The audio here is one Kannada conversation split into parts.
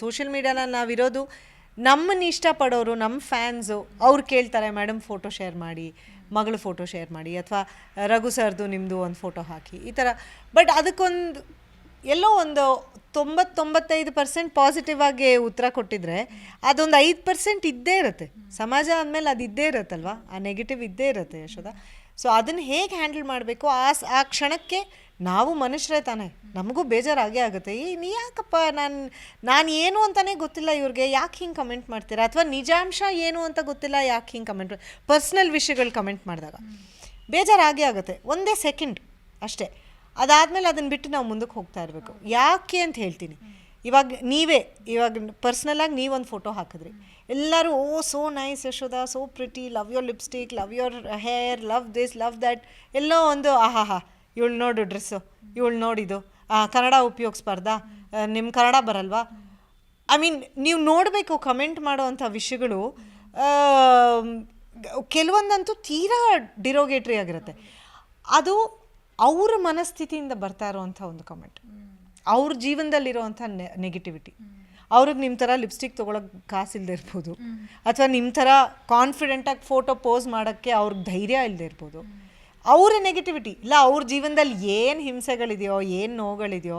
ಸೋಷಿಯಲ್ ಮೀಡಿಯಾನ ನಾವಿರೋದು ನಮ್ಮನ್ನ ಇಷ್ಟಪಡೋರು ನಮ್ಮ ಫ್ಯಾನ್ಸು ಅವ್ರು ಕೇಳ್ತಾರೆ ಮೇಡಮ್ ಫೋಟೋ ಶೇರ್ ಮಾಡಿ, ಮಗಳು ಫೋಟೋ ಶೇರ್ ಮಾಡಿ ಅಥವಾ ರಘು ಸರ್ದು ನಿಮ್ಮದು ಒಂದು ಫೋಟೋ ಹಾಕಿ, ಈ ಥರ. ಬಟ್ ಅದಕ್ಕೊಂದು ಎಲ್ಲೋ ಒಂದು ತೊಂಬತ್ತೊಂಬತ್ತೈದು ಪರ್ಸೆಂಟ್ ಪಾಸಿಟಿವ್ ಆಗಿ ಉತ್ತರ ಕೊಟ್ಟಿದ್ರೆ ಅದೊಂದು ಐದು ಪರ್ಸೆಂಟ್ ಇದ್ದೇ ಇರುತ್ತೆ. ಸಮಾಜ ಅಂದಮೇಲೆ ಅದು ಇದ್ದೇ ಇರುತ್ತಲ್ವಾ? ಆ ನೆಗೆಟಿವ್ ಇದ್ದೇ ಇರುತ್ತೆ ಯಶೋದ ಸೊ ಅದನ್ನು ಹೇಗೆ ಹ್ಯಾಂಡಲ್ ಮಾಡಬೇಕು? ಆ ಆ ಕ್ಷಣಕ್ಕೆ ನಾವು ಮನುಷ್ಯರೇ ತಾನೇ. ನಮಗೂ ಬೇಜಾರಾಗೇ ಆಗುತ್ತೆ. ಈ, ನೀ ಯಾಕಪ್ಪ ನಾನು ನಾನು ಏನು ಅಂತಲೇ ಗೊತ್ತಿಲ್ಲ ಇವ್ರಿಗೆ. ಯಾಕೆ ಹಿಂಗೆ ಕಮೆಂಟ್ ಮಾಡ್ತೀರಾ? ಅಥವಾ ನಿಜಾಂಶ ಏನು ಅಂತ ಗೊತ್ತಿಲ್ಲ, ಯಾಕೆ ಹಿಂಗೆ ಕಮೆಂಟ್ ಪರ್ಸ್ನಲ್ ವಿಷಯಗಳು ಕಮೆಂಟ್ ಮಾಡಿದಾಗ. ಬೇಜಾರಾಗೇ ಆಗುತ್ತೆ. ಒಂದೇ ಸೆಕೆಂಡ್ ಅಷ್ಟೇ. ಅದಾದಮೇಲೆ ಅದನ್ನು ಬಿಟ್ಟು ನಾವು ಮುಂದಕ್ಕೆ ಹೋಗ್ತಾ ಇರಬೇಕು. ಯಾಕೆ ಅಂತ ಹೇಳ್ತೀನಿ. ಇವಾಗ ನೀವೇ, ಇವಾಗ ಪರ್ಸ್ನಲಾಗಿ ನೀವೊಂದು ಫೋಟೋ ಹಾಕಿದ್ರಿ. ಎಲ್ಲರೂ, ಓ so nice Yashoda so pretty love your lipstick love your hair love this love that ಎಲ್ಲೋ ಒಂದು ಆಹಾ ಹಾ ಇವಳು ನೋಡು ಡ್ರೆಸ್ಸು ಇವಳು ನೋಡಿದು ಕನ್ನಡ ಉಪಯೋಗಿಸ್ಬಾರ್ದಾ ನಿಮ್ಮ ಕನ್ನಡ ಬರಲ್ವಾ? ಐ ಮೀನ್ ನೀವು ನೋಡಬೇಕು ಕಮೆಂಟ್ ಮಾಡುವಂಥ ವಿಷಯಗಳು ಕೆಲವೊಂದಂತೂ ತೀರಾ ಡಿರೋಗೇಟ್ರಿ ಆಗಿರುತ್ತೆ. ಅದು ಅವ್ರ ಮನಸ್ಥಿತಿಯಿಂದ ಬರ್ತಾ ಇರೋವಂಥ ಒಂದು ಕಮೆಂಟ್ ಅವ್ರ ಜೀವನದಲ್ಲಿರೋವಂಥ ನೆಗೆಟಿವಿಟಿ ಅವ್ರಿಗೆ ನಿಮ್ಮ ಥರ ಲಿಪ್ಸ್ಟಿಕ್ ತೊಗೊಳಕ್ಕೆ ಕಾಸಿಲ್ಲದೆ ಇರ್ಬೋದು. ಅಥವಾ ನಿಮ್ಮ ಥರ ಕಾನ್ಫಿಡೆಂಟಾಗಿ ಫೋಟೋ ಪೋಸ್ ಮಾಡೋಕ್ಕೆ ಅವ್ರಿಗೆ ಧೈರ್ಯ ಇಲ್ಲದೆ ಇರ್ಬೋದು. ಅವರ ನೆಗೆಟಿವಿಟಿ ಇಲ್ಲ ಅವ್ರ ಜೀವನದಲ್ಲಿ ಏನು ಹಿಂಸೆಗಳಿದೆಯೋ, ಏನು ನೋವುಗಳಿದೆಯೋ,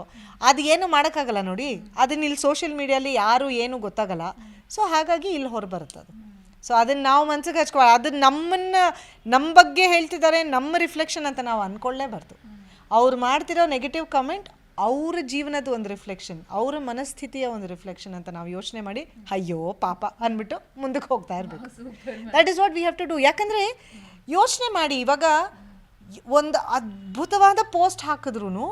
ಅದು ಏನು ಮಾಡೋಕ್ಕಾಗಲ್ಲ ನೋಡಿ. ಅದನ್ನ ಇಲ್ಲಿ ಸೋಷಿಯಲ್ ಮೀಡಿಯಲ್ಲಿ ಯಾರು ಏನು ಗೊತ್ತಾಗಲ್ಲ. ಸೊ ಹಾಗಾಗಿ ಇಲ್ಲಿ ಹೊರಬರುತ್ತೆ ಅದು. ಸೊ ಅದನ್ನು ನಾವು ಮನ್ಸಿಗೆ ಹಚ್ಕೊ, ಅದನ್ನ ನಮ್ಮನ್ನು ನಮ್ಮ ಬಗ್ಗೆ ಹೇಳ್ತಿದ್ದಾರೆ, ನಮ್ಮ ರಿಫ್ಲೆಕ್ಷನ್ ಅಂತ ನಾವು ಅಂದ್ಕೊಳ್ಳೇಬಾರ್ದು ಅವ್ರು ಮಾಡ್ತಿರೋ ನೆಗೆಟಿವ್ ಕಮೆಂಟ್ ಅವ್ರ ಜೀವನದ ಒಂದು ರಿಫ್ಲೆಕ್ಷನ್ ಅವರ ಮನಸ್ಥಿತಿಯ ಒಂದು ರಿಫ್ಲೆಕ್ಷನ್ ಅಂತ ನಾವು ಯೋಚನೆ ಮಾಡಿ ಅಯ್ಯೋ ಪಾಪ ಅಂದ್ಬಿಟ್ಟು ಮುಂದಕ್ಕೆ ಹೋಗ್ತಾ ಇರಬೇಕು. That is what we have to do ಯಾಕಂದರೆ ಯೋಚನೆ ಮಾಡಿ ಇವಾಗ ಒಂದು ಅದ್ಭುತವಾದ ಪೋಸ್ಟ್ ಹಾಕಿದ್ರು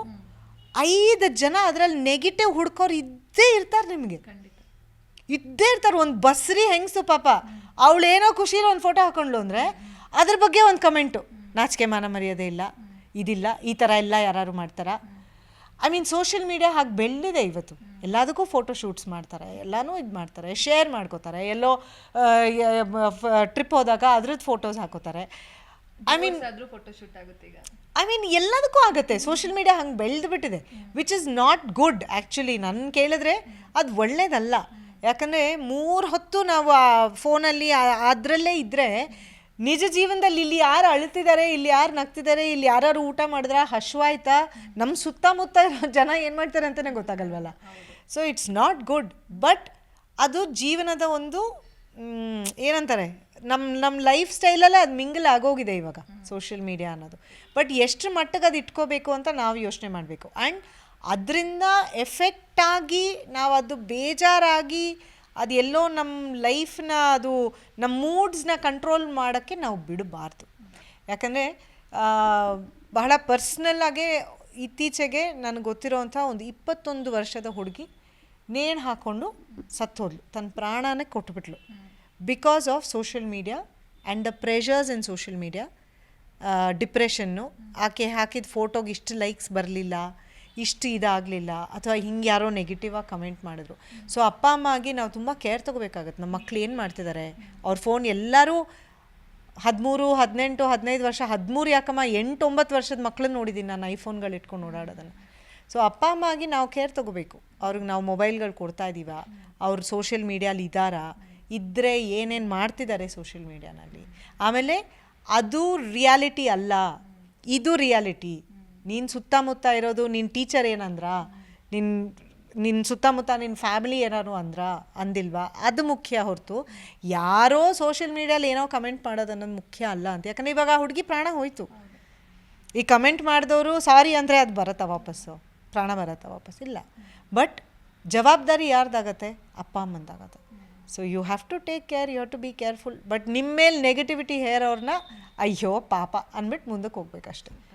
ಐದು ಜನ ಅದರಲ್ಲಿ ನೆಗೆಟಿವ್ ಹುಡ್ಕೋರು ಇದ್ದೇ ಇರ್ತಾರೆ ನಿಮಗೆ. ಇದ್ದೇ ಇರ್ತಾರೆ. ಒಂದು ಬಸ್ರಿ ಹೆಂಗಸು ಪಾಪ. ಅವಳೇನೋ ಏನೋ ಖುಷಿಲಿ ಒಂದು ಫೋಟೋ ಹಾಕೊಂಡ್ಲು ಅಂದರೆ ಅದ್ರ ಬಗ್ಗೆ ಒಂದು ಕಮೆಂಟು ನಾಚಿಕೆ ಮಾನ ಮರ್ಯಾದೆ ಇಲ್ಲ ಇದಿಲ್ಲ ಈ ಥರ ಎಲ್ಲ ಯಾರು ಮಾಡ್ತಾರಾ? ಐ ಮೀನ್ ಸೋಷಿಯಲ್ ಮೀಡಿಯಾ ಹಾಗೆ ಬೆಳೆದಿದೆ ಇವತ್ತು. ಎಲ್ಲದಕ್ಕೂ ಫೋಟೋ ಶೂಟ್ಸ್ ಮಾಡ್ತಾರೆ ಎಲ್ಲನೂ ಇದು ಮಾಡ್ತಾರೆ ಶೇರ್ ಮಾಡ್ಕೋತಾರೆ ಎಲ್ಲೋ ಟ್ರಿಪ್ ಹೋದಾಗ ಅದ್ರದ್ದು ಫೋಟೋಸ್ ಹಾಕೋತಾರೆ. ಐ ಮೀನ್ ಫೋಟೋ ಶೂಟ್ ಆಗುತ್ತೆ ಈಗ. ಐ ಮೀನ್ ಎಲ್ಲದಕ್ಕೂ ಆಗುತ್ತೆ. ಸೋಷಿಯಲ್ ಮೀಡಿಯಾ ಹಂಗೆ ಬೆಳೆದು ಬಿಟ್ಟಿದೆ which is not good actually ನನ್ನ ಕೇಳಿದ್ರೆ ಅದು ಒಳ್ಳೇದಲ್ಲ. ಯಾಕಂದರೆ ಮೂರು ಹೊತ್ತು ನಾವು ಆ ಫೋನಲ್ಲಿ ಅದರಲ್ಲೇ ಇದ್ದರೆ ನಿಜ ಜೀವನದಲ್ಲಿ ಇಲ್ಲಿ ಯಾರು ಅಳ್ತಿದ್ದಾರೆ ಇಲ್ಲಿ ಯಾರು ನಗ್ತಿದ್ದಾರೆ ಇಲ್ಲಿ ಯಾರು ಊಟ ಮಾಡಿದ್ರೆ ಹಶ್ವಾಯ್ತಾ. ನಮ್ಮ ಸುತ್ತಮುತ್ತ ಜನ ಏನು ಮಾಡ್ತಾರೆ ಅಂತಲೇ ಗೊತ್ತಾಗಲ್ವಲ್ಲ? So it's not good but ಅದು ಜೀವನದ ಒಂದು ಏನಂತಾರೆ? ನಮ್ಮ ನಮ್ಮ ಲೈಫ್ ಸ್ಟೈಲಲ್ಲೇ ಅದು ಮಿಂಗಲ್ ಆಗೋಗಿದೆ ಇವಾಗ ಸೋಷಿಯಲ್ ಮೀಡಿಯಾ ಅನ್ನೋದು. ಬಟ್ ಎಷ್ಟು ಮಟ್ಟಿಗೆ ಅದು ಇಟ್ಕೋಬೇಕು ಅಂತ ನಾವು ಯೋಚನೆ ಮಾಡಬೇಕು. ಆ್ಯಂಡ್ ಅದರಿಂದ ಎಫೆಕ್ಟ್ ಆಗಿ ನಾವು ಅದು ಬೇಜಾರಾಗಿ ಅದು ಎಲ್ಲೋ ನಮ್ಮ ಲೈಫ್ನ ಅದು ನಮ್ಮ ಮೂಡ್ಸ್ನ ಕಂಟ್ರೋಲ್ ಮಾಡೋಕ್ಕೆ ನಾವು ಬಿಡಬಾರ್ದು. ಯಾಕಂದರೆ ಬಹಳ ಪರ್ಸ್ನಲ್ಲಾಗೆ ಇತ್ತೀಚೆಗೆ ನನಗೆ ಗೊತ್ತಿರೋವಂಥ ಒಂದು ಇಪ್ಪತ್ತೊಂದು ವರ್ಷದ ಹುಡುಗಿ ನೇಣು ಹಾಕ್ಕೊಂಡು ಸತ್ತೋದ್ಲು ತನ್ನ ಪ್ರಾಣನೇ ಕೊಟ್ಬಿಟ್ಲು. Because of social media and the pressures in social media depression. ಆಕೆ ಹಾಕಿದ ಫೋಟೋಗೆ ಇಷ್ಟು ಲೈಕ್ಸ್ ಬರಲಿಲ್ಲ. ಇಷ್ಟು ಇದಾಗಲಿಲ್ಲ ಅಥವಾ ಹಿಂಗೆ ಯಾರೋ ನೆಗೆಟಿವ್ ಆಗಿ ಕಮೆಂಟ್ ಮಾಡಿದ್ರು. ಸೊ ಅಪ್ಪ, ಅಮ್ಮ ಆಗಿ ನಾವು ತುಂಬ ಕೇರ್ ತೊಗೋಬೇಕಾಗತ್ತೆ. ನಮ್ಮ ಮಕ್ಳು ಏನು ಮಾಡ್ತಿದ್ದಾರೆ ಅವ್ರ ಫೋನ್ ಎಲ್ಲರೂ ಹದಿಮೂರು, ಹದಿನೆಂಟು, ಹದಿನೈದು ವರ್ಷ, ಹದಿಮೂರು ಯಾಕಮ್ಮ ಎಂಟು ಒಂಬತ್ತು ವರ್ಷದ ಮಕ್ಳನ್ನ ನೋಡಿದ್ದೀನಿ ನಾನು ಐಫೋನ್ಗಳು ಇಟ್ಕೊಂಡು ಓಡಾಡೋದನ್ನು. ಸೊ ಅಪ್ಪ, ಅಮ್ಮ ಆಗಿ ನಾವು ಕೇರ್ ತೊಗೋಬೇಕು. ಅವ್ರಿಗೆ ನಾವು ಮೊಬೈಲ್ಗಳು ಕೊಡ್ತಾ ಇದ್ದೀವ ಅವ್ರು ಸೋಷಿಯಲ್ ಮೀಡಿಯಾಲಿ ಇದ್ದಾರಾ? ಇದ್ದರೆ ಏನೇನು ಮಾಡ್ತಿದ್ದಾರೆ ಸೋಷಿಯಲ್ ಮೀಡಿಯಾನಲ್ಲಿ ಆಮೇಲೆ ಅದು ರಿಯಾಲಿಟಿ ಅಲ್ಲ. ಇದು ರಿಯಾಲಿಟಿ ನೀನು ಸುತ್ತಮುತ್ತ ಇರೋದು ನಿನ್ನ ಟೀಚರ್ ಏನಂದ್ರ? ನಿನ್ನ ನಿನ್ನ ಸುತ್ತಮುತ್ತ ನಿನ್ನ ಫ್ಯಾಮಿಲಿ ಏನಾರು ಅಂದ್ರ? ಅಂದಿಲ್ವಾ? ಅದು ಮುಖ್ಯ ಹೊರತು ಯಾರೋ ಸೋಷಿಯಲ್ ಮೀಡಿಯಲ್ಲಿ ಏನೋ ಕಮೆಂಟ್ ಮಾಡೋದು ಅನ್ನೋದು ಮುಖ್ಯ ಅಲ್ಲ ಅಂತ. ಯಾಕಂದರೆ ಇವಾಗ ಹುಡುಗಿ ಪ್ರಾಣ ಹೋಯ್ತು. ಈ ಕಮೆಂಟ್ ಮಾಡಿದವರು ಸಾರಿ ಅಂದರೆ ಅದು ಬರುತ್ತಾ ವಾಪಸ್ಸು? ಪ್ರಾಣ ಬರುತ್ತಾ ವಾಪಸ್ ಇಲ್ಲ. ಬಟ್ ಜವಾಬ್ದಾರಿ ಯಾರ್ದಾಗತ್ತೆ? ಅಪ್ಪ, ಅಮ್ಮಂದಾಗತ್ತೆ. So you have to take care you have to be careful but ನಿಮ್ಮ ಮೇಲೆ ನೆಗೆಟಿವಿಟಿ ಹೇರೋರನ್ನ ಅಯ್ಯೋ, ಪಾಪ ಅಂದ್ಬಿಟ್ಟು ಮುಂದಕ್ಕೆ ಹೋಗ್ಬೇಕಷ್ಟೆ.